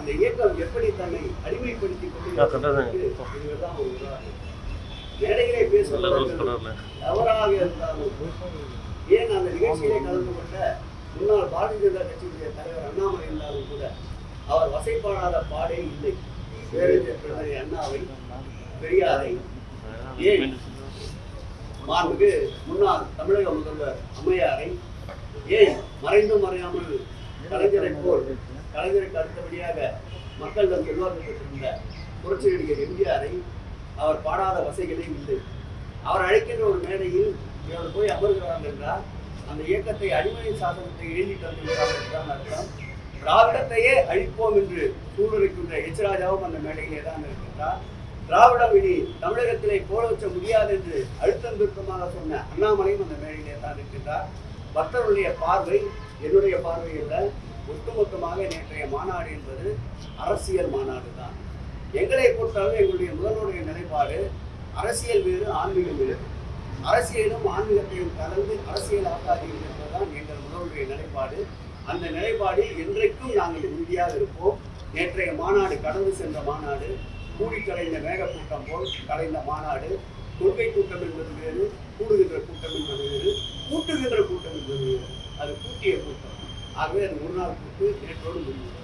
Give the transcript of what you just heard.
அந்த இயக்கம் எப்படி தன்னை அடிமைப்படுத்தி உதாரணம். மேடையிலே பேசுவதற்கு தவறாக இருந்தாலும் ஏன் அந்த நிகழ்ச்சியிலே கலந்து கொண்ட முன்னாள் பாரதிய ஜனதா கட்சியுடைய தலைவர் அண்ணாமலை இருந்தாலும் கூட அவர் வசைப்பாடாத பாடே இல்லை. பேரறிஞர் பிறந்தகை அண்ணாவை பெரியாரை ஏன் மாண்புக்கு முன்னாள் தமிழக முதல்வர் அம்மையாரை ஏன் மறைந்து மறையாமல் கலைஞரை போல் கலைஞருக்கு அடுத்தபடியாக மக்களிடம் செல்வாக்கு பெற்றிருந்த புரட்சி நடிகர் எம்ஜிஆரை அவர் பாடாத வசைகளே இல்லை. அவர் அழைக்கின்ற ஒரு மேடையில் இவர் போய் அமர்கிறார் என்றால் அந்த இயக்கத்தை அடிமை சாசனத்தை எழுதி தந்திருக்கிறார் என்றுதான் அர்த்தம். திராவிடத்தையே அழிப்போம் என்று சூழலிக்கின்ற எச் ராஜாவும் அந்த மேடையிலே தான் இருக்கின்றார். திராவிடம் இனி தமிழகத்திலே போல வச்ச முடியாது என்று அழுத்தம் திருத்தமாக சொன்ன அண்ணாமலையும் அந்த மேடையிலே தான் இருக்கின்றார். பக்தருடைய பார்வை என்னுடைய பார்வை இல்லை ஒட்டுமொத்தமாக நேற்றைய மாநாடு என்பது அரசியல் மாநாடு தான். எங்களை பொறுத்தளவு எங்களுடைய முதல்வருடைய நிலைப்பாடு அரசியல் வேறு ஆன்மீகம் வேறு அரசியலும் ஆன்மீகத்தையும் கலந்து அரசியல் ஆக்காதீர்கள் என்பதுதான் எங்கள் முதல்வருடைய நிலைப்பாடு. அந்த நிலைப்பாடில் என்றைக்கும் நாங்கள் உறுதியாக இருப்போம். நேற்றைய மாநாடு கடந்து சென்ற மாநாடு கூடி கலைந்த மேகக்கூட்டம் போல் கலைந்த மாநாடு கொள்கை கூட்டம் என்பது வேறு கூடுகின்ற கூட்டம் என்பது வேறு கூட்டுகின்ற கூட்டம் என்பது வேறு. அது கூட்டிய கூட்டம். ஆகவே அது ஒரு நாள் கூட்டு நேற்றோடு முடியும்.